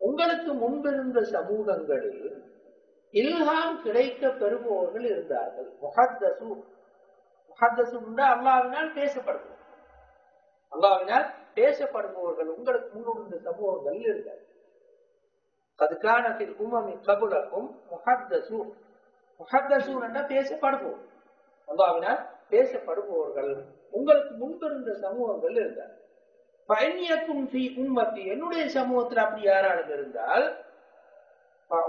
உங்களுக்கு முன்பிருந்த சமூகங்களில் இல்ஹாம் கிடைக்க பெறுபவர்கள் இருந்தார்கள். முகத்தசு முகத்தசுண்டா அல்லாவினால் பேசப்படுவோம் அல்லாவினால் பேசப்படுபவர்கள் உங்களுக்கு முன்னிருந்த சமூகங்கள் இருந்தார் அதுக்கானத்தில் உமமி கபுலக்கும் முகத்தசு முஹத்தசூன் பேசப்படுவோம் அல்லாவினால் பேசப்படுபவர்கள். உங்களுக்கு முன்பிருந்த சமூகங்கள் இருந்தார் பயணியக்கும் ஃபி உம்மத்தி. என்னுடைய சமூகத்தில் அப்படி யாராலும் இருந்தால்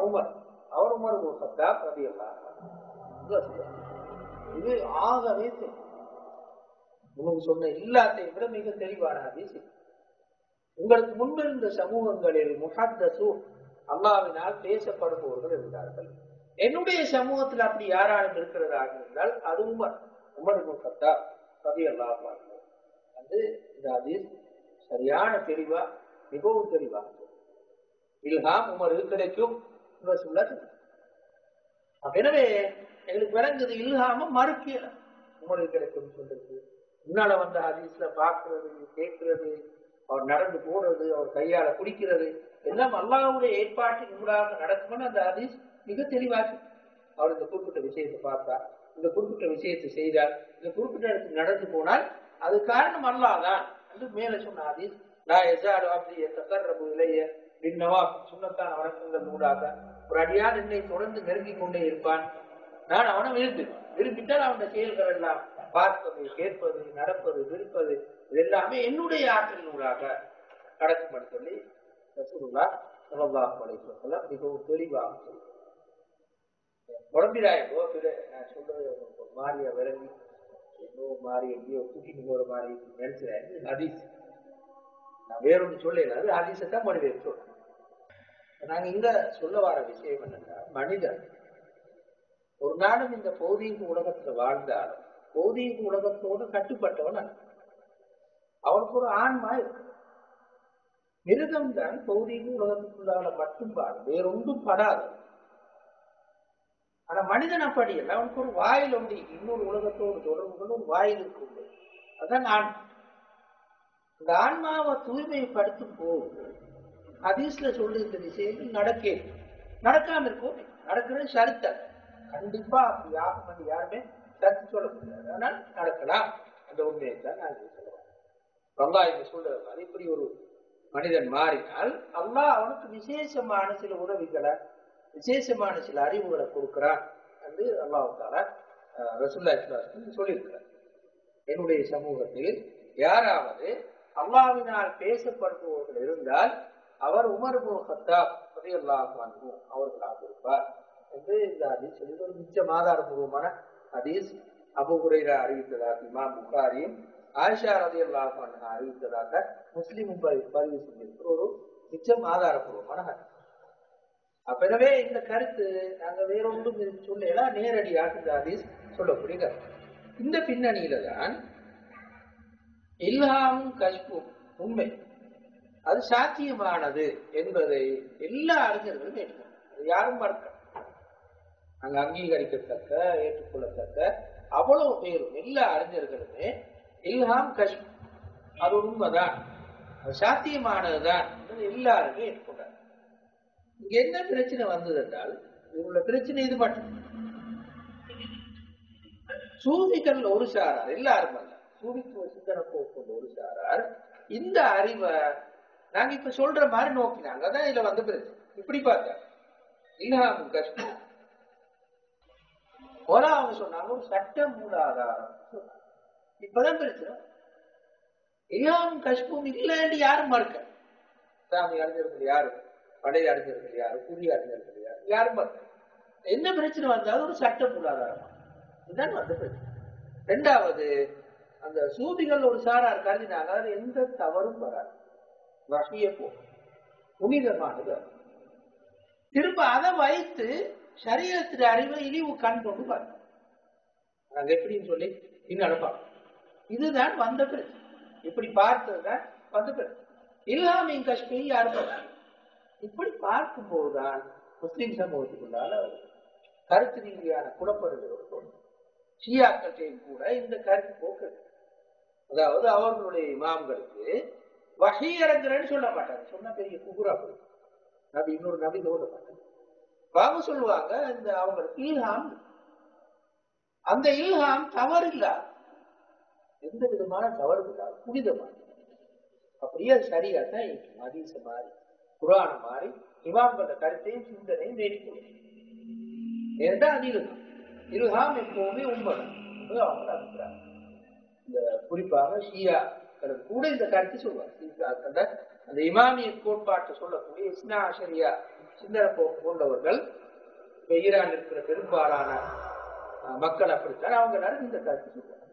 உமர். அவர் உமர் முகத்தா ரவி இது ஆகவே உனக்கு சொன்ன எல்லாத்தையும் விட மிக தெளிவான ஹதீஸ் உங்களுக்கு முன்பிருந்த சமூகங்களில் முஹத்தசு அல்லாவினால் பேசப்படுபவர்கள் இருந்தார்கள். என்னுடைய சமூகத்தில் அப்படி யாராலும் இருக்கிறதாக இருந்தால் அது உமர். உமர் முகத்தா ரவி அல்லாஹ் வந்து இந்த அதிர் சரியான தெளிவா மிகவும் தெளிவா. இல்ஹாம் உமருக்கு கிடைக்கும் எனவே எங்களுக்கு விளங்குது இல்ஹாம மறுக்கிய உமருக்கு கிடைக்கும் சொல்றது. முன்னால வந்த ஹதீஸ்ல பாக்குறது கேட்கிறது அவர் நடந்து போறது அவர் கையால குடிக்கிறது எல்லாம் அல்லாவுடைய ஏற்பாட்டின் ஊடாக நடக்கும்னு அந்த ஹதீஸ் மிக தெளிவாச்சு அவர் இந்த குறிப்பிட்ட விஷயத்தை பார்த்தார் இந்த குறிப்பிட்ட விஷயத்தை செய்தார் இந்த குறிப்பிட்ட இடத்துக்கு நடந்து போனால் அது காரணம் அல்லாதான். என்று மேல சொன்ன ஹதீஸ் நான் எஜாடு அப்படி தகர்றபு இளைய பின்னவா சுண்ணத்தான வணக்கங்கள் ஊடாக ஒரு அடியான் என்னை தொடர்ந்து நெருங்கி கொண்டே இருப்பான். நான் அவனை விரும்புவேன் விரும்பிட்டால் அவனுடைய செயல்கள் எல்லாம் பார்ப்பது கேட்பது நடப்பது விருப்பது இது எல்லாமே என்னுடைய ஆற்றலின் ஊடாக நடக்கும் சொல்லி ரசூலுல்லா சல்லல்லாஹு அலைஹி வஸல்லம் மிகவும் தெளிவாக சொல்லுவார் உடம்பிடாயோ நான் சொல்றது ஒரு மாறிய விளங்கி இன்னும் மாறி எங்கேயோ தூக்கிட்டு போற மாதிரி நினைச்சுறேன். ஹதீஸ். நான் வேறொன்று சொல்லல. அது ஹதீஸை தான் மனித சொல்றேன். நாங்க இங்க சொல்ல வர விஷயம் என்னன்னா மனிதன் ஒரு நாளும் இந்த பௌதீக உலகத்துல வாழ்ந்தாலும் பௌதீக உலகத்தோடு கட்டுப்பட்டவன் அல்ல. அவனுக்கு ஒரு ஆன்மா இருக்கு. மிருகம் தான் பௌதீக உலகத்துக்குள்ளால மட்டும் பாடு வேறொன்றும் படாது. ஆனா மனிதன் அப்படி இல்லை அவனுக்கு ஒரு வாயில் உண்டு. இன்னொரு உலகத்தோடு தொடர்பு கொண்டு ஒரு வாயில் இருக்கு அதான் ஆன்மா இந்த ஆன்மாவை தூய்மைப்படுத்தும் போது ஹதீஸ்ல சொல்லு இந்த விஷயங்கள் நடக்கே. நடக்காம இருக்கும். நடக்கிறது சரித்தல். கண்டிப்பா அப்படி யாரும் வந்து யாருமே சத்து சொல்ல முடியாது. ஆனால் நடக்கலாம். அந்த உண்மையை தான் நான் சொல்லுவேன் ரொம்ப இங்க சொல்றது மாதிரி இப்படி ஒரு மனிதன் மாறினால் அல்லாஹ் அவனுக்கு விசேஷமான சில உதவிகளை விசேஷமான சில அறிவுகளை கொடுக்கிறான் என்று அல்லாவுக்கால ரசுல்லா சொல்லியிருக்கிறார். என்னுடைய சமூகத்தில் யாராவது அல்லாவினால் பேசப்படுபவர்கள் இருந்தால் அவர் உமர் ஹத்தாப் அல்லாஹ் அவர்களாக இருப்பார் என்று இந்த ஹதீஸ் ஒரு மிச்சம் ஆதாரபூர்வமான ஹதீஸ் அபுகுரைரா அறிவித்ததாக இமாம் புகாரியும் ஆயிஷா ரதி அல்லாஹ் அறிவித்ததாக முஸ்லீம் பதிவு செஞ்சிருக்கிற ஒரு மிச்சம் ஆதாரபூர்வமான ஹதீஸ். அப்பவே இந்த கருத்து நாங்க வேறொன்றும் சொல்லல நேரடியாக இந்த ஹதீஸ் சொல்லக்கூடிய கருத்து. இந்த பின்னணியில தான் எல்லாமும் கஷ்பும் உண்மை. அது சாத்தியமானது என்பதை எல்லா அறிஞர்களும் ஏற்றுக்கணும் யாரும் மறக்க. அங்க அங்கீகரிக்கத்தக்க ஏற்றுக்கொள்ளத்தக்க அவ்வளவு பேரும் எல்லா அறிஞர்களுமே எல்லாம் கஷ்ப் அது உண்மைதான். அது சாத்தியமானதுதான். என்பது எல்லாருமே ஏற்றுக்கணும் என்ன பிரச்சனை வந்தது என்றால் இவங்களோட பிரச்சனை இது மட்டும். சூதிகள் ஒரு சாரார் எல்லாரும் அல்ல சூதித்துவ சிந்தனை போக்கு ஒரு சாரார் இந்த அறிவை நாங்க இப்ப சொல்ற மாதிரி நோக்கினாங்க. அதான் இதுல வந்து பிரச்சனை. இப்படி பார்த்தா இல்ஹாம் கஷ்டம் போல அவங்க சொன்னாங்க ஒரு சட்ட மூலாதாரம் இப்பதான் பிரச்சனை. இல்ஹாம் கஷ்டம் இல்லைன்னு யாரும் மறுக்க சாமி அறிஞர்கள் யாரு பழைய அறிஞர்கள் யாரு? புதிய அறிஞர்கள் யாரு? யாரும்? என்ன பிரச்சனை வந்தாலும் ஒரு சட்ட மூலாதாரம் இதுதான் வந்து பிரச்சனை. ரெண்டாவது அந்த சூதிகள் ஒரு சாரார் கருதினாங்க அது எந்த தவறும் வராது. வகைய போ. புனிதமானது திரும்ப அதை வைத்து சரீரத்தின் அறிவை இழிவு கண் கொண்டு பார்க்கணும் நாங்க எப்படின்னு சொல்லி இன்னும் அனுப்பாங்க இதுதான் வந்த பிரச்சனை. இப்படி பார்த்ததுதான் வந்த பிரச்சனை. இல்லாமின் கஷ்மி யாரும் இப்படி பார்க்கும்போதுதான் முஸ்லிம் சமூகத்துக்குள்ளால கருத்து ரீதியான குழப்பங்கள் தோணும் கூட இந்த கருத்து போக்கு. அதாவது அவர்களுடைய இமாம்களுக்கு வகை இறங்குறேன்னு சொல்ல மாட்டாங்க. சொன்ன பெரிய குகுரா போய். நபி இன்னொரு நபி ஓடுவாங்க அவங்க சொல்லுவாங்க இந்த அவங்களுக்கு ஈல்ஹாம் அந்த இல்ஹாம் தவறு இல்லாத எந்த விதமான தவறு இல்லாத புனிதமான அப்படியே அது சரியா தான் இருக்கும் அதீச மாறி குரான் மாறி இமாம்கள கருத்தையும் சிந்தனையும் மேற்கொள்ளும் ஏன்னா அது இல்ஹாம் எப்பவுமே உண்மை அவங்க அபிப்பிராயம் இந்த குறிப்பாக ஷியா கூட இந்த கருத்து சொல்லுவாங்க அந்த அந்த இமாமிய கோட்பாட்டை சொல்லக்கூடிய இஸ்னா ஆஷரியா சிந்தனை போ போன்றவர்கள் இப்ப ஈரான் இருக்கிற பெரும்பாலான மக்கள் அப்படித்தான் அவங்க எல்லாரும் இந்த கருத்து சொல்லுவாங்க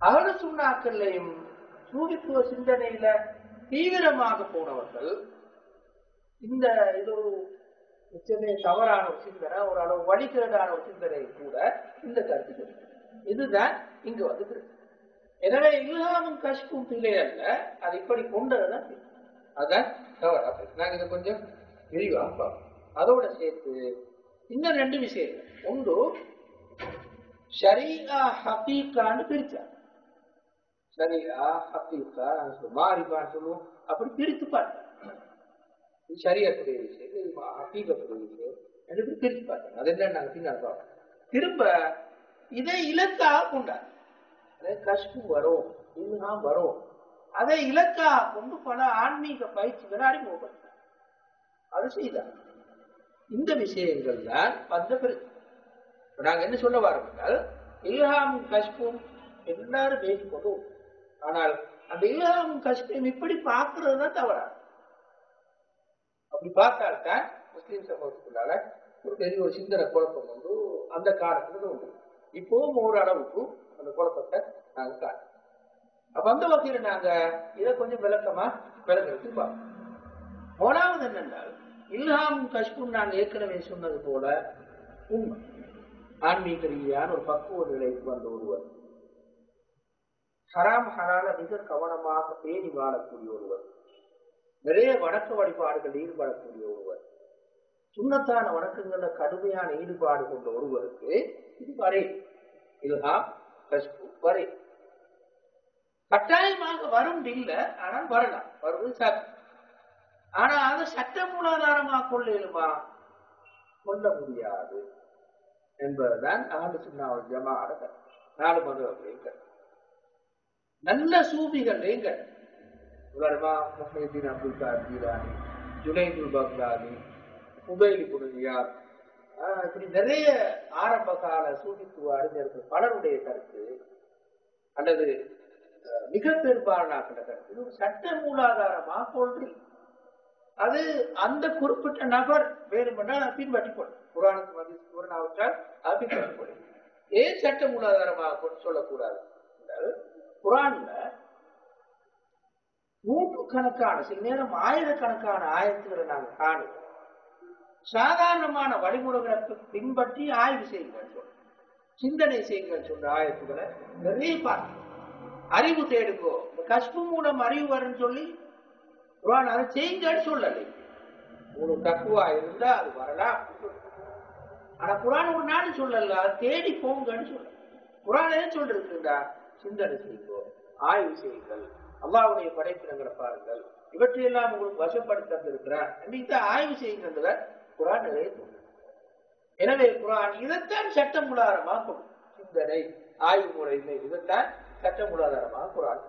அகல சுண்ணாக்கள்லையும் சூரித்துவ சிந்தனையில தீவிரமாக போனவர்கள் இந்த இது ஒரு நிச்சயமே தவறான ஒரு சிந்தனை ஒரு அளவு வழிகேடான ஒரு சிந்தனை கூட இந்த கருத்து இதுதான் இங்கு வந்து இருக்கு. எனவே இல்லாமும் கஷ்கும் பிள்ளை அல்ல அது இப்படி கொண்டதுதான் அதுதான் அதான் தவறு நாங்க இதை கொஞ்சம் விரிவா பார்ப்போம். அதோட சேர்த்து இன்னும் ரெண்டு விஷயம் ஒன்று ஷரீகா ஹபீக்கான்னு பிரிச்சாங்க. ஷரீஆ ஹபீக்கா மாரிபான்னு சொல்லுவோம் அப்படி பிரித்து பார்த்தாங்க இது ஷரியத்துடைய விஷயம் இது ஹபீகத்துடைய விஷயம் என்று பிரித்து பார்த்தாங்க அது என்ன நாங்கள் பின்னால் பார்ப்போம் திரும்ப இதை இலக்காக கொண்டாங்க அதே கஷ்பு வரும் இதுதான் வரும் அதை இலக்காக கொண்டு பல ஆன்மீக பயிற்சிகளை அறிமுகப்படுத்தார் அது செய்தார் இந்த விஷயங்கள் தான் பந்த பிறகு நாங்கள் என்ன சொல்ல வரோம் என்றால் இல்ஹாமும் கஷ்பும் எல்லாரும் பேசிக்கொண்டு ஆனால் அந்த இல்லாம கஷ்டம் இப்படி பார்க்கறது தான் தவறா? அப்படி பார்த்தால்தான் முஸ்லீம் சமூகத்துக்குள்ளால ஒரு பெரிய ஒரு சிந்தனை குழப்பம் வந்து அந்த காலத்துல உண்டு. இப்பவும் ஓரளவுக்கு அந்த குழப்பத்தை நாங்க காட்டுறோம். அப்ப அந்த வகையில நாங்க இதை கொஞ்சம் விளக்கமா விளக்கத்துக்கு பார்ப்போம். மூணாவது என்னென்றால் இல்ஹாம் கஷ்பும் நான் ஏற்கனவே சொன்னது போல உண்மை. ஆன்மீக ரீதியான ஒரு பக்குவ நிலைக்கு வந்த ஒருவர். ஹராம் ஹலால மிக கவனமாக பேணி வாழக்கூடிய ஒருவர். நிறைய வணக்க வழிபாடுகள் ஈடுபடக்கூடிய ஒருவர். சுண்ணத்தான வணக்கங்கள்ல கடுமையான ஈடுபாடு கொண்ட ஒருவருக்கு இது வரை இல்ஹாம் வரை. கட்டாயமாக வரும் இல்லை ஆனால் வரலாம். வருவது சாத்தியம் ஆனா அதை சட்ட மூலாதாரமா கொள்ளுமா கொள்ள முடியாது. என்பதுதான் நாலு சுண்ணாவல் ஜமாட நாலு மதவர்கள் நல்ல சூபிகள் நீங்கள். உதாரணமா முஹைதீன் அப்துல் காதீரானி ஜுனைதுல் பக்தாதி உபைலி புனியார் இப்படி நிறைய ஆரம்ப கால சூபித்துவ அறிஞர்கள் பலருடைய கருத்து அல்லது மிக பெரும்பாலான கருத்து. இது ஒரு சட்ட மூலாதாரமாக கொள்றி அது அந்த குறிப்பிட்ட நபர் வேணுமென்றால் அதை பின்பற்றிக்கொள்ளும். புராணத்து வந்து புராணாவற்றால் அதை பின்பற்றிக்கொள்ளும். ஏன் சட்ட மூலாதாரமாக கொண்டு சொல்லக்கூடாது? என்றால் குரான்ல நூற்றுக்கணக்கான சில நேரம் ஆயிரக்கணக்கான ஆயத்துக்களை நாங்கள் காணுவோம். சாதாரணமான வழிமுறைகளை பின்பற்றி ஆய்வு செய்யுங்கள் சொல்றோம். சிந்தனை செய்யுங்கள் சொல்ற ஆயத்துக்களை நிறைய பார்க்கிறோம் அறிவு தேடுங்கோ. இந்த கஷ்பு மூலம் அறிவு வரும்னு சொல்லி குரான் அதை செய்யுங்கன்னு சொல்லலை. உங்களுக்கு தக்குவா இருந்தா அது வரலாம். ஆனா குரான் ஒரு நாடு சொல்லல. அதை தேடி போங்கன்னு சொல்ல குரான் எதை சொல்றதுக்குண்டா சிந்தனை செய்யுங்கோ. ஆய்வு செய்யுங்கள். அல்லாவுடைய படைப்பினங்களை பாருங்கள். இவற்றையெல்லாம் உங்களுக்கு வசப்படுத்தி தந்திருக்கிறார். இன்னைக்கு ஆய்வு செய்யுங்கிறதுல குரான் நிறைய எனவே குரான் இதைத்தான் சட்டம் மூலாதாரமாக சிந்தனை ஆய்வு முறைமை இதைத்தான் சட்டம் மூலாதாரமாக குரான்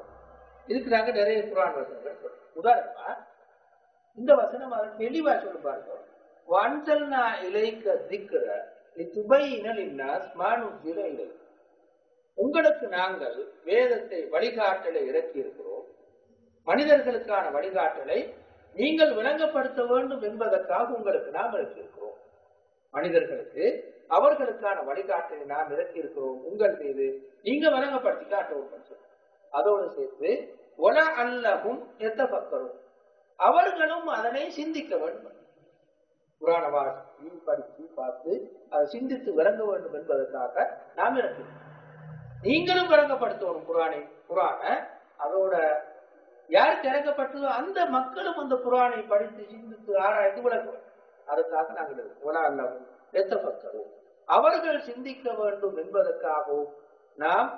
இதுக்கு நாங்க நிறைய குரான் வசனங்கள் சொல்றோம். உதாரணமா இந்த வசனம் அதை தெளிவா சொல்லி பாருங்க. வன்சல்னா இலைக்க திக்கிற துபையினல் இன்னாஸ் மானுசில இலை உங்களுக்கு நாங்கள் வேதத்தை வழிகாட்டலை இறக்கி இருக்கிறோம் மனிதர்களுக்கான வழிகாட்டலை நீங்கள் விளங்கப்படுத்த வேண்டும் என்பதற்காக உங்களுக்கு நாம் இருக்கிறோம் மனிதர்களுக்கு அவர்களுக்கான வழிகாட்டலை நாம் இறக்கி இருக்கிறோம் உங்கள் மீது நீங்க விளங்கப்படுத்தி காட்டவும் அதோடு சேர்த்து ஒல அல்லவும் எத்த பக்கரும் அவர்களும் அதனை சிந்திக்க வேண்டும். புராண வாசி படித்து பார்த்து அதை சிந்தித்து விளங்க வேண்டும் என்பதற்காக நாம் இருக்கிறோம் நீங்களும் விளங்கப்படுத்தணும் குரானை. குரான அதோட யார் திறக்கப்பட்டதோ அந்த மக்களும் அந்த குரானை படித்து சிந்தித்து ஆராய்ந்து விளங்க அதுக்காக நாங்கள் இருக்கோம். அல்லவும் அவர்கள் சிந்திக்க வேண்டும் என்பதற்காகவும் நாம்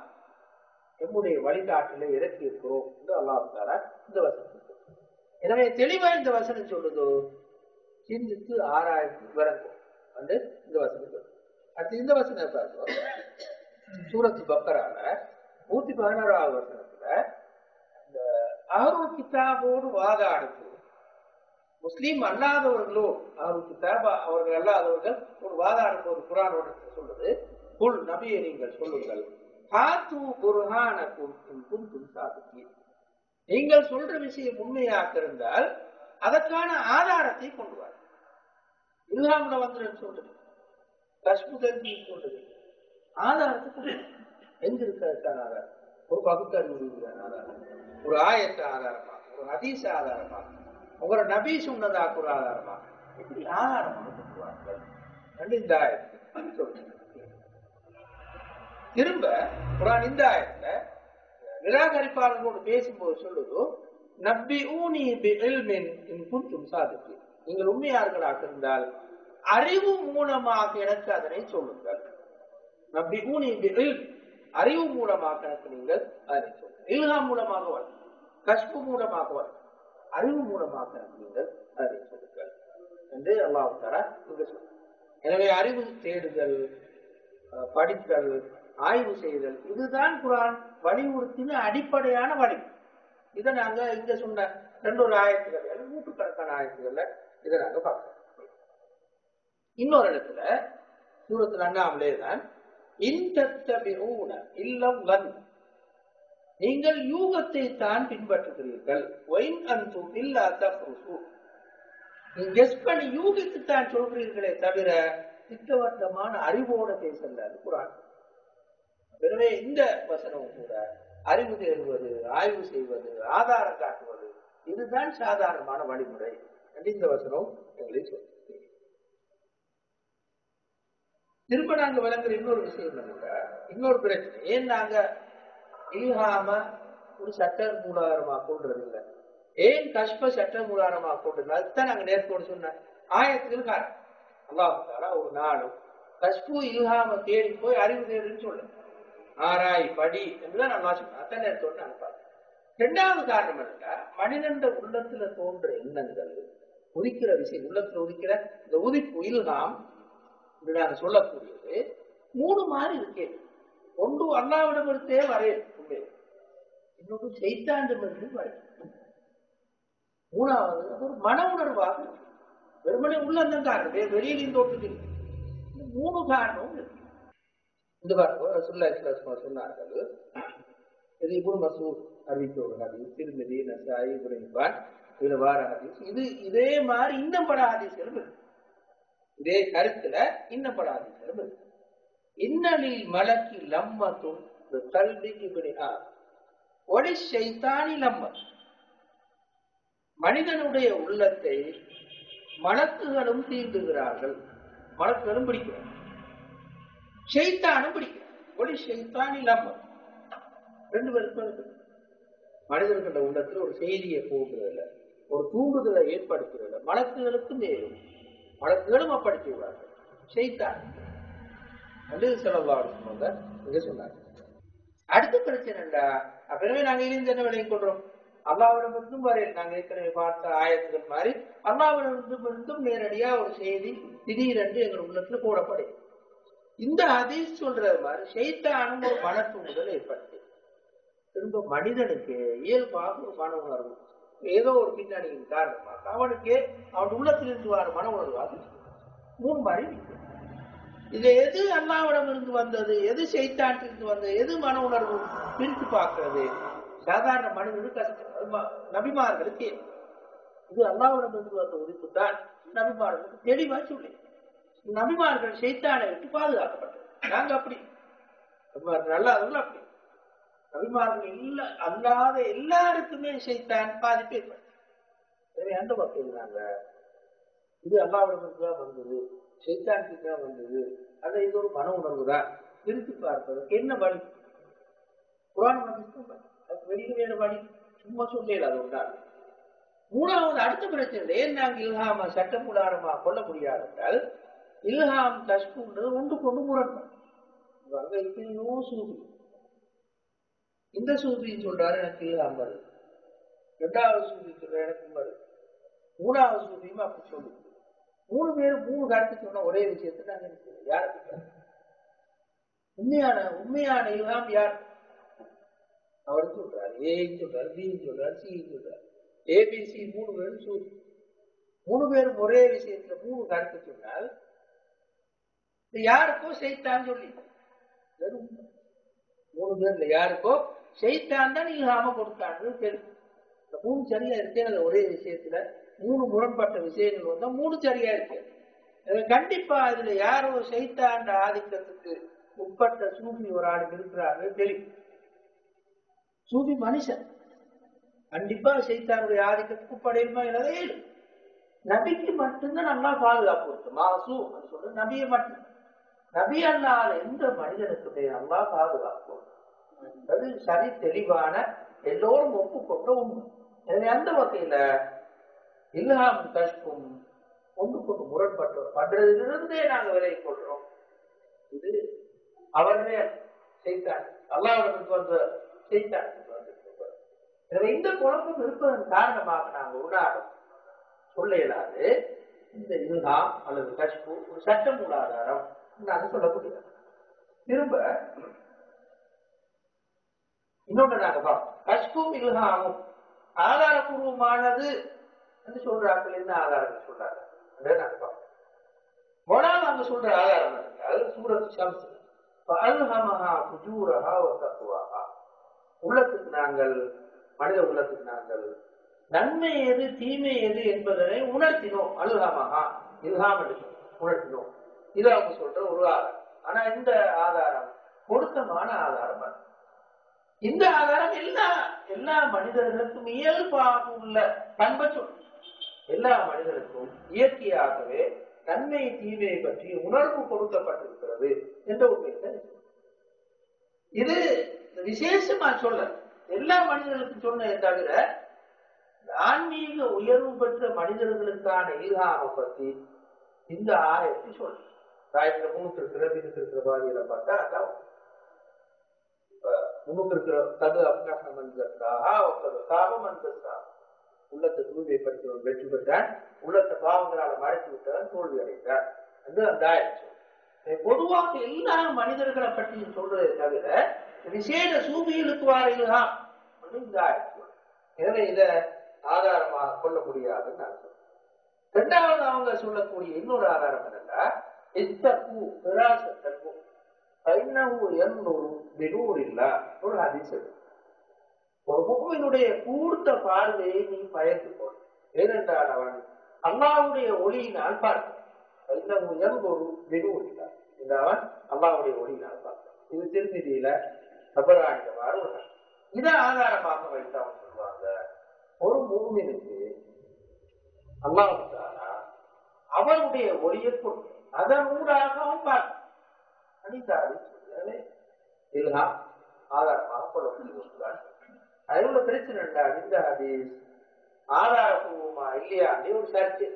எம்முடைய வழிகாட்டில இறக்கி இருக்கிறோம் என்று அல்லாஹ் இந்த வசனம் எனவே தெளிவா இந்த வசனம் சொல்லுதோ சிந்தித்து ஆராய்ந்து விளங்கும் வந்து இந்த வசனம் அடுத்து இந்த வசனம் பார்க்கிறோம் சூரத் பக்கரால நூத்தி பதினாறாவது வசனத்துல இந்த அருள் கிதாபோடு வாதாடுது. முஸ்லீம் அல்லாதவர்களோ அருள் கிதாப் அவர்கள் அல்லாதவர்கள் ஒரு வாதாடும் போது குரானோட சொல்லுது. புல் நபியை நீங்கள் சொல்லுங்கள். காத்து புர்ஹான குந்தும் சாதிக்கு நீங்கள் சொல்ற விஷயம் உண்மையாக இருந்தால் அதற்கான ஆதாரத்தை கொண்டு வர இல்லாமல வந்துடும் சொல்றது கஷ்பு தெரிஞ்சு சொல்றது ஆதாரத்துக்கு கொண்டு எங்க இருக்கிறதுக்கான ஆதாரம் ஒரு பகுத்தறிவு ஆதாரம். ஒரு ஆயத்த ஆதாரமா? ஒரு அதிச ஆதாரமா? உங்களோட நபி சொன்னதாக்கு ஒரு ஆதாரமா? இப்படி ஆதாரம் சொல்லுவார்கள் ரெண்டு இந்த ஆயத்து சொல்றேன் திரும்ப குரான் இந்த ஆயத்துல நிராகரிப்பாளர்களோடு பேசும்போது சொல்லுது நப்பி ஊனி பில்மின் இன் குந்தும் சாதிக்கு நீங்கள் உண்மையார்களாக இருந்தால் அறிவு மூலமாக எனக்கு அதனை சொல்லுங்கள். நம்பி ஊனி அறிவு மூலமாக எனக்கு நீங்கள் அதனை சொல்லுங்கள். இல்ஹா மூலமாக வரும் கஷ்பு மூலமாக வரும் அறிவு மூலமாக எனக்கு நீங்கள் அதனை சொல்லுங்கள் என்று அல்லாஹ் தர இங்க சொல்லுங்கள் எனவே அறிவு தேடுதல் படித்தல் ஆய்வு செய்தல் இதுதான் குரான் வலியுறுத்தின அடிப்படையான வழி. இதை நாங்க இங்க சொன்ன ரெண்டு ஒரு ஆயத்துகள் நூற்றுக்கணக்கான ஆயத்துகள்ல இதை நாங்க பார்க்கிறோம். இன்னொரு இடத்துல சூரத்தில் அண்ணாமலே தான் இன்தத்தபிஊன இல்லம் வன். நீங்கள் யூகத்தை தான் பின்பற்றுகிறீர்கள். ஒயின் அந்தும் இல்லா தப்ருசு நீங்க பண்ணி யூகித்து தான் சொல்கிறீர்களே தவிர திட்டவட்டமான அறிவோட பேசல அது குரான். எனவே இந்த வசனம் கூட அறிவு தேடுவது ஆய்வு செய்வது ஆதாரம் காட்டுவது இதுதான் சாதாரணமான வழிமுறை. என்று இந்த வசனம் எங்களை சொல்லுங்கள் திரும்ப நாங்க விளங்குற இன்னொரு விஷயம் கூட இன்னொரு பிரச்சனை. ஏன் நாங்க இல்ஹாம ஒரு சட்ட மூலாதாரமா கொள்றது இல்லை. ஏன் கஷ்ப சட்ட மூலாதாரமா கொண்டது அதுதான் நாங்க நேர்கோடு சொன்ன ஆயத்துக்கு காரணம். அல்லாஹால ஒரு நாளும் கஷ்பு இல்ஹாம தேடி போய் அறிவு தேடுன்னு சொல்லுங்க ஆராய் படி என்றுதான் நான் சொன்னேன். அத்தனை நேரத்தோடு நான் பார்த்தேன் ரெண்டாவது காரணம் என்னன்னா மனிதண்ட உள்ளத்துல தோன்ற எண்ணங்கள் உதிக்கிற விஷயம் உள்ளத்துல உதிக்கிற இந்த உதிப்பு இல்ஹாம் அப்படின்னு சொல்லக்கூடியது. மூணு மாதிரி இருக்கே. ஒன்று அல்லாவிடமிருந்தே வரேன் உண்மை இன்னொன்று செய்தாண்டமிருந்து வரேன் மூணாவது ஒரு மன உணர்வாக இருக்கு. வெறுமனே உள்ளதான் காரணம் வேறு வெளியிலிருந்து தோற்றுக்கு இந்த மூணு காரணமும் இருக்கு. இந்த பாருங்க ரசூலுல்லாஹி ஸல்லல்லாஹு சொன்னார்கள். இது இப்னு மசூத் அறிவித்த ஒரு ஹதீஸ் திருமதி நசாயி இப்னு ஹிப்பான் இதுல வார ஹதீஸ். இது இதே மாதிரி இன்னும் பல ஹதீஸ்களும் இருக்கு. இதே கருத்துல இன்னும் பல ஹதீஸ்களும் இருக்கு இன்னலில் மலக்கி லம்மத்தும் கல்விக்கு பிடிஹா ஒளி ஷைத்தானி லம்மத் மனிதனுடைய உள்ளத்தை மலக்குகளும் தீண்டுகிறார்கள். மலக்குகளும் பிடிக்கிறார்கள். செய்தானும் பிடிக்கிறார். ஒளி செய்தானி லம்மத் ரெண்டு பேருக்கும் இருக்கு. மனிதர்கள உள்ளத்துல ஒரு செய்தியை போடுறதுல ஒரு தூண்டுதலை ஏற்படுத்துறதுல மலக்குகளுக்கும் நேரும். மலக்குகளும் அப்படி செய்வார்கள் ஷைத்தான் என்று செலவாடு சொன்னார். அடுத்த பிரச்சனை என்றா அப்பவே நாங்க இருந்து என்ன விளைய கொள்றோம் அல்லாவிடமிருந்தும் வரையில் நாங்க ஏற்கனவே பார்த்த ஆயத்துகள் மாதிரி அல்லாவிடமிருந்தும் நேரடியா ஒரு செய்தி திடீரென்று எங்கள் உள்ளத்துல போடப்படும். இந்த ஹதீஸ் சொல்றது மாதிரி ஷைத்தானும் ஒரு மன தூண்டுதல் ஏற்படுத்தி திரும்ப மனிதனுக்கு இயல்பாக ஒரு மன உணர்வு. ஏதோ ஒரு பின்னணியின் காரணமாக அவனுக்கு அவன் உள்ளத்திலிருந்து வர மன உணர்வாக மூணு மாதிரி எது அல்லாவிடம் இருந்து வந்தது? எது செய்தாட்டிலிருந்து வந்தது? எது மன உணர்வு பிரித்து பார்க்கிறது? சாதாரண மனிதனுக்கு கஷ்டம் நபிமார்களுக்கு. இது அல்லாவிடம் இருந்து வந்த உறுப்பு தான். நபிமார்களுக்கு தெளிவா சொல்லி நபிமார்கள் செய்தானை விட்டு பாதுகாக்கப்பட்டது. நாங்க அப்படி. நல்லா அல்லாதவர்கள் அப்படி. நபிமார்கள் இல்ல அல்லாத எல்லாருக்குமே செய்தான் பாதிப்பு ஏற்பட்டது எனவே அந்த பக்கம் இது அல்லாவிடமிருந்து தான் வந்தது சைத்தானுக்கு தான் வந்தது. அல்ல இது ஒரு மன உணர்வு தான் பிரித்து பார்ப்பதற்கு என்ன வழி? குரான் ஹதீஸ் தான் அதுக்கு வெளியில வேற வழி? சும்மா சொல்லல அது உண்டான மூணாவது அடுத்த பிரச்சனை ஏன் நாங்க இல்ஹாம சட்டமூலாரமா கொள்ள முடியாதென்றால் இல்ஹாம் கஷ்புன்றது ஒன்று கொண்டு முரண்படும். அங்க எத்தனையோ இந்த சூபி சொல்றாரு எனக்கு இல்ஹாம் வருது ரெண்டாவது சூதி சொல்ற எனக்கும் வருது மூணாவது சூதியும் அப்படி சொல்லுது மூணு பேரும் மூணு கருத்து சொன்ன ஒரே விஷயத்த நாங்க என்ன யாருக்கு உண்மையான உண்மையான இல்லாம் யார்? அவர் சொல்றாரு ஏன்னு சொல்றாரு பின்னு சொல்றாரு சின்னு சொல்றாரு. ஏபிசி மூணு பேரும் சூதி மூணு பேரும் ஒரே விஷயத்துல மூணு கருத்து சொன்னால் யாருக்கோ செய்தான் சொல்லி. வெறும் மூணு பேர்ல யாருக்கோ செய்தான் தான் இல்லாம கொடுத்தான்னு தெரியும் இந்த மூணு சரியா இருக்கே அது ஒரே விஷயத்துல. மூணு முரண்பட்ட விஷயங்கள் வந்தா மூணு சரியா இருக்கு. கண்டிப்பா இதுல யாரோ சைத்தாண்ட ஆதிக்கத்துக்கு உட்பட்ட சூபி ஒரு ஆள் இருக்கிறாரு தெரியும். சூபி மனுஷன். கண்டிப்பா செய்தானுடைய ஆதிக்கத்துக்கு உட்படையுமா எனவே நபிக்கு மட்டும்தான் நல்லா பாதுகாப்பு இருக்கு. மாசு சொல்ற நபியை மட்டும். நபி அல்லாத எந்த மனிதனுக்குமே நல்லா பாதுகாப்பு என்பது சரி தெளிவான எல்லோரும் ஒப்புக்கொண்ட உண்மை. எனவே அந்த வகையில இல்ஹாம் கஷ்பும் ஒன்றுக்கொண்டு முரண்பட்டோம் பண்றதிலிருந்தே நாங்க விலகி கொள்றோம். இது அவர்களே செய்தார் அல்லாவிடத்துக்கு வந்து செய்தார் எனவே இந்த குழப்பம் இருப்பதன் காரணமாக நாங்கள் உணாடும் சொல்ல இயலாது இந்த இல்ஹாம் அல்லது கஷ்பு ஒரு சட்டம் மூலாதாரம் நாங்கள் சொல்ல முடியாது திரும்ப இன்னொன்று நாங்க பார்ப்போம் கஷ்பும் இல்ஹாமும் ஆதாரபூர்வமானது என்று சொல்றார்கள் என்ன ஆதாரம் சொல்றாங்க? நாங்க பார்ப்போம் முதலாவது அங்க சொல்ற ஆதாரம் என்றால் சூரத் ஷம்ஸ். அல்ஹமஹா ஃபுஜூரஹா வ உள்ளத்துக்கு நாங்கள் மனித உள்ளத்துக்கு நாங்கள் நன்மை எது தீமை எது என்பதனை உணர்த்தினோம். அல்ஹமஹா இல்ஹாம் என்று உணர்த்தினோம். இது அவங்க சொல்ற ஒரு ஆதாரம். ஆனா இந்த ஆதாரம் பொருத்தமான ஆதாரம் அல்ல. இந்த ஆதாரம் எல்லா எல்லா மனிதர்களுக்கும் இயல்பாக உள்ள பண்பை சொல்லும் எல்லா மனிதனுக்கும் இயற்கையாகவே நன்மை தீமையை பற்றி உணர்வு கொடுக்கப்பட்டிருக்கிறது என்ற உண்மையை இது. விசேஷமா சொல்ல எல்லா மனிதர்களுக்கும் சொன்ன தவிர ஆன்மீக உயர்வு பெற்ற மனிதர்களுக்கான ஈகாம பற்றி இந்த ஆயத்தை சொல்ல ஆயிரத்தி முன்னுக்கு இருக்கிற இருக்கிற பாதியில பார்த்தா அதான் முன்னுக்கு தடு தது என்பதற்காக மந்தஸ்தாக ஒருத்தர் சாபம் உள்ளத்தை தூய்மைப்படுத்தி வெற்றி பெற்றான் உள்ளத்தை பாவங்களால் மறைத்து விட்டவன் தோல்வி அடைந்தார். என்று அந்த பொதுவாக எல்லா மனிதர்களை பற்றி சொல்றதை தவிர விசேட சூபிகளுக்கு வாரையில்தான் இந்த ஆயிடுச்சு எனவே இதை ஆதாரமாக கொள்ள முடியாதுன்னு நான் சொல்றேன். இரண்டாவது அவங்க சொல்லக்கூடிய இன்னொரு ஆதாரம் என்னன்னா இத்தகு பிராசத்தகு. பைனகு எண்ணூறு வினூர் ஒரு அதிசயம் ஒரு முகமினுடைய கூர்த்த பார்வையை நீ பயந்து கொள். ஏனென்றால் அவன் அல்லாவுடைய ஒளியினால் பார்ப்பான். இன்னும் ஒரு வினூர் இந்த அவன் அல்லாவுடைய ஒளியினால் பார்ப்பான். இது திருநிதியில சபராணியவாறு இதை ஆதாரமாக வைத்து அவன் சொல்லுவாங்க ஒரு மூமினுக்கு அல்லாவுக்காரா அவனுடைய ஒளியை கொடுக்கும் அதன் ஊடாக அவன் பார்ப்பான். அனிதாரி சொல்லவே இல்லா ஆதாரமாக கொள்ளப்படுகிறான் அதில் உள்ள பிரச்சனை என்றால் இந்த ஹதீஸ் ஆதாரபூர்வமா இல்லையாண்டே ஒரு சர்ச்சை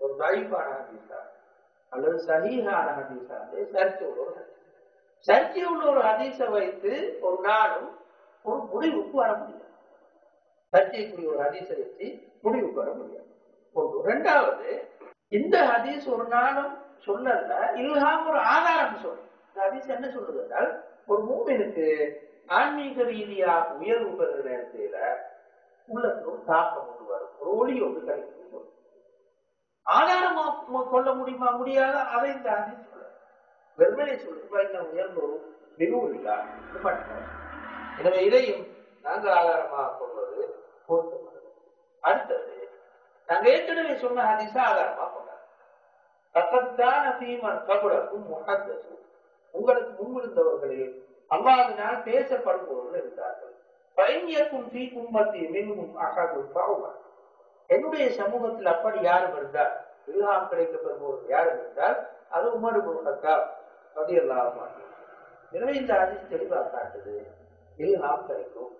ஒரு தயிப்பான ஹதீஸா அல்லது சஹீஹான ஹதீஸா சர்ச்சை உள்ள ஒரு ஹதீஸ். சர்ச்சை உள்ள ஒரு ஹதீஸை வைத்து ஒரு நாளும் ஒரு முடிவுக்கு வர முடியாது. சர்ச்சைக்குரிய ஒரு ஹதீஸை வச்சு முடிவுக்கு வர முடியாது. ஒன்று. ரெண்டாவது இந்த ஹதீஸ் ஒரு நாளும் சொல்லல இல்ஹாம் ஒரு ஆதாரம் சொல்லும் ஹதீஸ் என்ன சொல்லுது என்றால் ஒரு மூமினுக்கு ஆன்மீக ரீதியா உயர்வு பெறுகிற நேரத்தில உள்ளத்துல ஒரு தாக்கம் ஒன்று வரும். ஒரு ஒளி ஒன்று கிடைக்கும் சொல்லும் ஆதாரமா சொல்ல முடியுமா முடியாத? அதை இந்த ஹதீஸ் சொல்ல வெறுமனே சொல்லி இந்த உயர்ந்த ஒரு வினூர் இல்லா. எனவே இதையும் நாங்கள் ஆதாரமாக கொள்வது பொருத்தமானது. அடுத்தது நாங்கள் ஏற்கனவே சொன்ன ஹதீஸா ஆதாரமாக கொண்டாங்க தக்கத்தான சீமன் கபுடக்கும் முகத்தசும் உங்களுக்கு முன்னிருந்தவர்களில் அல்லாவினால் பேசப்படுபவர்கள் இருந்தார்கள். பையக்கும் தீ கும்பத்தி மின்னும் அகது என்னுடைய சமூகத்தில் அப்படி யாரும் இருந்தால் இல்ஹாம் கிடைக்க யாரும் இருந்தால் அது உமர் முகத்தால் அது எல்லாம் எனவே இந்த அதிர்ச்சி தெளிவாக காட்டுது இல்ஹாம் கிடைக்கும்.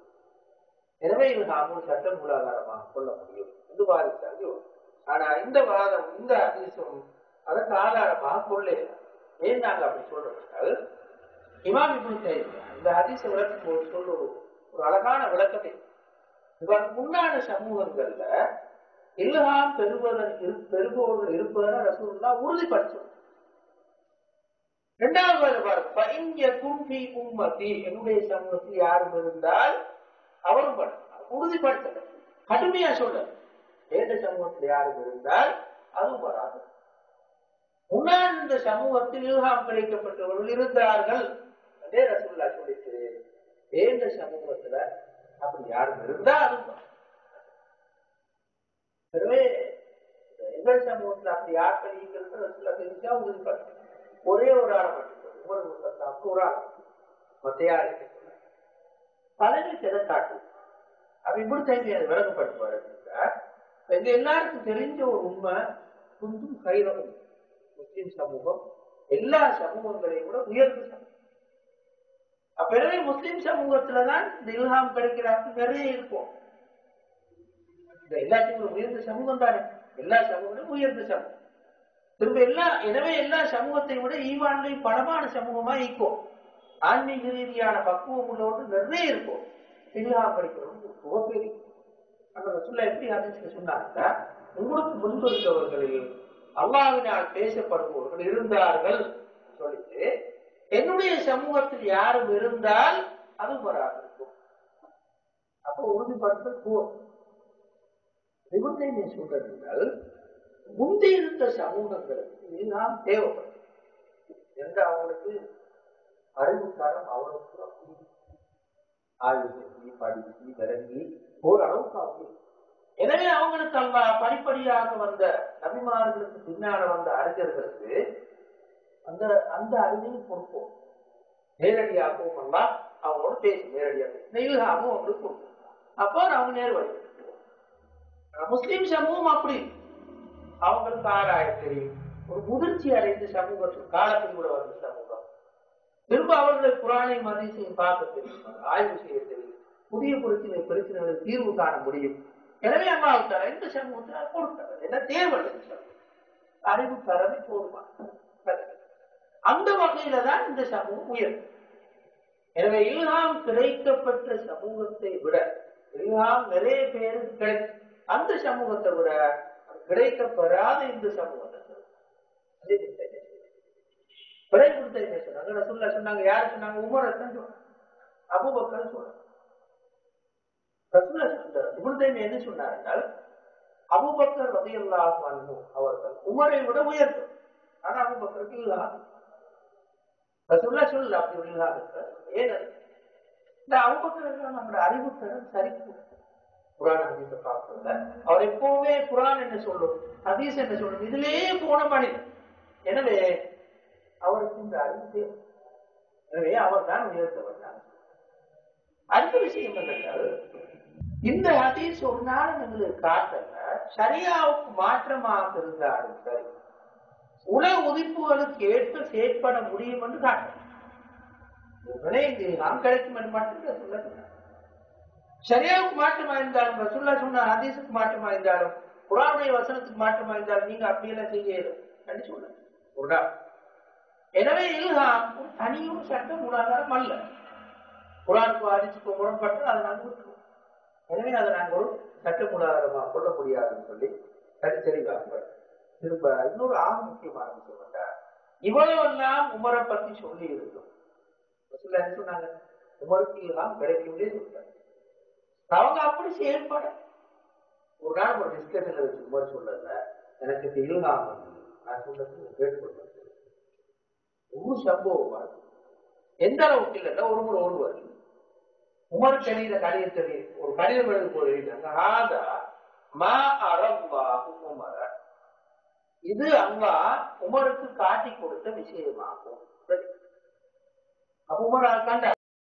எனவே இல்ஹாமும் சட்ட மூலாதாரமாக கொள்ள முடியும். என்று வாதித்தாங்க ஆனா இந்த வாதம் இந்த அதிசம் அதற்கு ஆதாரமாக கொள்ள ஏன் நாங்க அப்படி சொல்றோம் இமாம் இப்னு தைமியா இந்த ஹதீஸை விளக்கும் போது சொல்ல ஒரு ஒரு அழகான விளக்கத்தை. இவர் முன்னான சமூகங்கள்ல இல்ஹாம் பெறுவதன் பெறுபவர்கள் இருப்பதன ரசூல்லா உறுதிப்படுத்தும் இரண்டாவது கும்பி உம்மதி. என்னுடைய சமூகத்தில் யாரும் இருந்தால் அவரும் படுத்தார் உறுதிப்படுத்தல. கடுமையா சொல்ல வேத சமூகத்தில் யாரும் இருந்தால் அதுவும் வராது. முன்னால் இந்த சமூகத்தில் இல்ஹாம் கிடைக்கப்பட்டவர்கள் இருந்தார்கள் அதே ரசுல்லா சொல்லிட்டு இந்த சமூகத்துல அப்படி யாரும் இருந்தா அதுவும் எங்கள் சமூகத்துல அப்படி யார் இருக்கிறது ரசுல்லா தெரிஞ்சா உங்களுக்கு ஒரே ஒரு ஆள் மட்டும் ஒரு முப்பத்தாக்கு ஒரு ஆள். மத்தையா இருக்கு பலனை எதை காட்டு இப்படி தெரிஞ்சு அதை விளங்கப்படுத்துவார் எங்க எல்லாருக்கும் தெரிஞ்ச ஒரு உண்மை குந்தும் கைரவும். முஸ்லிம் சமூகம் எல்லா சமூகங்களையும் கூட உயர்ந்த சமூகம். அப்ப முஸ்லிம் சமூகத்துலதான் இந்த இல்ஹாம் கிடைக்கிறாங்க நிறைய இருக்கும். இந்த எல்லாத்தையும் உயர்ந்த சமூகம் தானே. எல்லா சமூகங்களும் உயர்ந்த சமூகம். திரும்ப எல்லா எனவே எல்லா சமூகத்தை விட ஈவான்மை பலமான சமூகமா இருக்கும். ஆன்மீக ரீதியான பக்குவம் உள்ளவர்கள் நிறைய இருக்கும். இல்லாம படிக்கிறவங்க பெரிய அந்த சொல்ல எப்படி அதிர்ச்சி சொன்னாங்க உங்களுக்கு முன்பிருந்தவர்களில் அல்லாவினால் பேசப்படுபவர்கள் இருந்தார்கள் சொல்லிட்டு என்னுடைய சமூகத்தில் யாரும் இருந்தால் அது வராது இருக்கும் அப்போ உறுதிப்படுத்தல் போர். நிபந்தனை சொல்றீர்கள் முந்தி இருந்த சமூகங்களுக்கு நாம் தேவைப்படும் எந்த அவங்களுக்கு? அறிவுக்காரம் அவருக்கு அப்படி செஞ்சு படிச்சு விளங்கி ஓரளவுக்கு அப்படி எனவே அவங்களுக்கு அல்ல படிப்படியாக வந்த நபிமார்களுக்கு பின்னால வந்த அறிஞர்களுக்கு அந்த அந்த அறிவையும் கொடுப்போம். நேரடியாகவும் அல்ல அவங்களோட பேசும் நேரடியாக நெய்காகவும் அவங்களுக்கு கொடுப்போம். அப்போ அவங்க நேர்வழி. முஸ்லிம் சமூகம் அப்படி. அவங்களுக்கு ஆராய தெரியும் ஒரு முதிர்ச்சி அடைந்த சமூகத்தில் காலத்தில் கூட வந்த சமூகம். திரும்ப அவர்கள் குரானை மதிசையும் பார்க்க தெரியும். ஆய்வு செய்ய தெரியும். புதிய பிரச்சனை பிரச்சனைகளை தீர்வு காண முடியும். எனவே தர இந்த சமூகத்தில் கொடுத்தார் என்ன தேவை அறிவு பரவி போடுவான் அந்த வகையில தான் இந்த சமூகம் உயர்வு எனவே இல்ஹாம் கிடைக்கப்பட்ட சமூகத்தை விட இல்ஹாம் நிறைய பேர் கிடைக்கும் அந்த சமூகத்தை விட கிடைக்கப்பெறாத இந்த சமூகத்தை பிறை கொடுத்த சொன்னாங்க யாரு சொன்னாங்க? உமரத்தன் சொன்னாங்க. அபுபக்கர் சொன்னாங்க. என்ன சொன்னார்கள் அபுபக்கர் ரதியல்லாஹு அவர்கள் உமரை விட உயர்ந்தோம் ஆனா அபுபக்கருக்கு இல்லாது ரசூல்லா சொல்லல அப்படி இல்லாத ஏன் இந்த அபுபக்கர் நம்மளோட அறிவுத்திறன் சரிப்பு குரான் ஹதீஸை பார்க்கல அவர் எப்பவுமே குரான் என்ன சொல்லும் ஹதீஸ் என்ன சொல்லும் இதுலயே போன மனிதன். எனவே அவருக்கு இந்த அறிவு எனவே அவர் தான் உயர்ந்தவர் தான். அடுத்த விஷயம் இந்த ஹதீஸ் ஒரு நாள் எங்களுக்கு காட்டல சரியாவுக்கு மாற்றமாக இருந்தாலும் சரி உல உதிப்புகளுக்கு ஏற்ப செயற்பட முடியும் என்று காட்டலாம் நாம் கிடைக்கும் என்று மட்டும் சொல்ல சரியாவுக்கு மாற்றமா இருந்தாலும் ரசுல்லா சொன்ன ஹதீஸுக்கு மாற்றமா இருந்தாலும் குரானுடைய வசனத்துக்கு மாற்றமா இருந்தாலும் நீங்க அப்படியெல்லாம் செய்ய சொல்ல ஒரு எனவே இல்ஹாம் தனியும் சட்டம் மூலாதாரம் அல்ல. குரானுக்கு அடிச்சு முரண்பட்டு அதை நாங்கள் விட்டுருவோம். எனவே அதை நாங்கள் ஒரு சட்ட கொள்ள முடியாதுன்னு சொல்லி சரி தெளிவாக திரும்ப இன்னொரு ஆக முக்கியமான விஷயம் வந்தா இவ்வளவெல்லாம் உமரை பத்தி சொல்லி இருந்தோம். சொன்னாங்க? உமருக்கு எல்லாம் கிடைக்கும்னே சொல்றாங்க அவங்க அப்படி செயல்பட. ஒரு நாள் ஒரு டிஸ்கஷன்ல வச்சு உமர் சொல்லல எனக்கு இது இல்லாம நான் சொல்றது கேட்டுக்கொள்ள ஒரு சம்பவம் எந்த அளவுக்கு இல்லைன்னா ஒரு முறை ஒருவர் உமர் தெரியுத கடிதத்தை ஒரு கடிதம் எழுத போயிருந்தாங்க ஆதா மா அரல்லாஹு உமர. இது அல்லா உமருக்கு காட்டி கொடுத்த விஷயமாகும். அப்ப உமர் கண்ட